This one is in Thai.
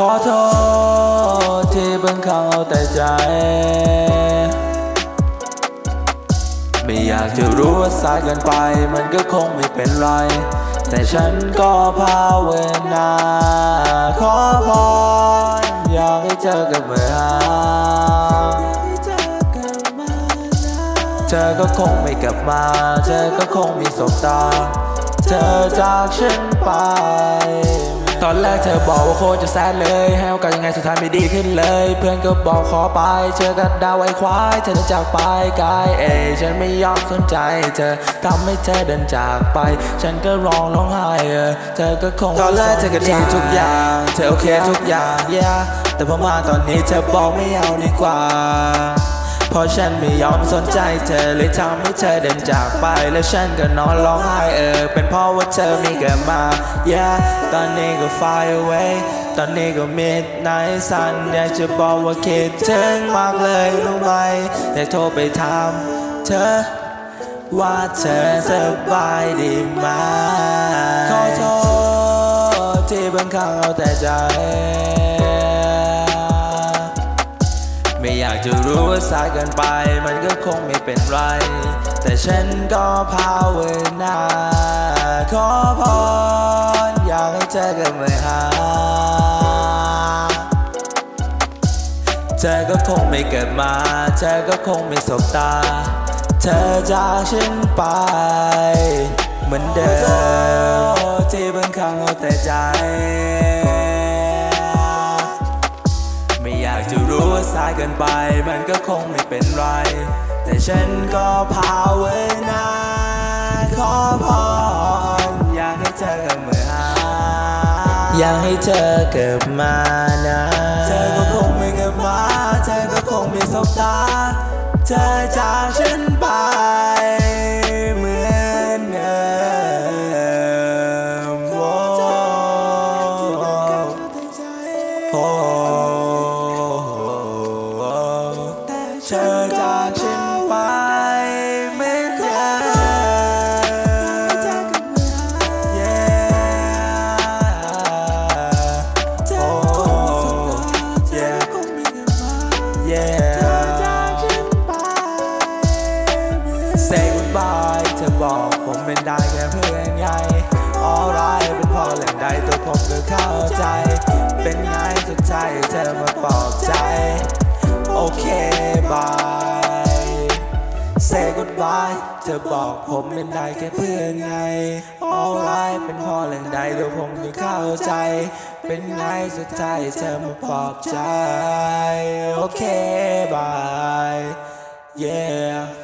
ขอโทษที่บางครั้งเอาแต่ใจ ไม่อยากจะรู้ว่าสายเกินไป มันก็คงไม่เป็นไร แต่ฉันก็ภาวนาขอพรอยากให้เจอกันเมื่อหาเธอก็คงไม่กลับมา เธอก็คงมีสบตา เธอจากฉันไป ตอนแรกเธอบอกว่าโคตรจะแซดเลย ให้โอกาสยังไงสุดท้ายไม่ดีขึ้นเลย เพื่อนก็บอกขอไปเจอกันดาวไอ้ควาย เธอเดินจากไปไกลเอยฉันไม่ยอมสนใจ เธอทำให้เธอเดินจากไป ฉันก็ร้องร้องไห้เออเธอก็คงตอนแรกเธอก็ดีทุกอย่าง เธอโอเคทุกอย่าง yeah แต่พอมาตอนนี้เธอบอกไม่เอาดีกว่า เพราะฉันไม่ยอมสนใจเธอเลยทำให้เธอเดินจากไป แล้วฉันก็นอนร้องไห้เออ เป็นเพราะว่าเธอไม่เกิดมา yeah ตอนนี้ก็ far away ตอนนี้ก็ midnight sun อยากจะบอกว่าคิดถึงมากเลยรู้ไหมอยากโทรไปถามเธอว่าเธอสบายดีไหมขอโทษที่บางครั้งเอาแต่ใจ ไม่อยากจะรู้ว่าสายเกินไป มันก็คงไม่เป็นไร แต่ฉันก็ภาวนาขอพรอยากให้เจอกันเมื่อหาเธอก็คงไม่เกิดมา เธอก็คงไม่สบตา เธอจากฉันไป เหมือนเดิมที่บางครั้งเอาแต่ใจ รู้ว่าสายเกินไปมันก็คงไม่เป็นไร แต่ฉันก็ภาวนาขอพรอยากให้เธอกันเมื่อหาอยากให้เธอเกิดมานะ เธอก็คงไม่เกิดมา เธอก็คงไม่สบตา เธอจากฉันไปเหมือนเดิมโอ้ เธอบอกผมเป็นได้แค่เพื่อนไง Alright เป็นพ่อแหล่งใดตัวผมไม่เข้าใจ เป็นไงสุดท้ายเธอมาปลอบใจ โอเคบาย yeah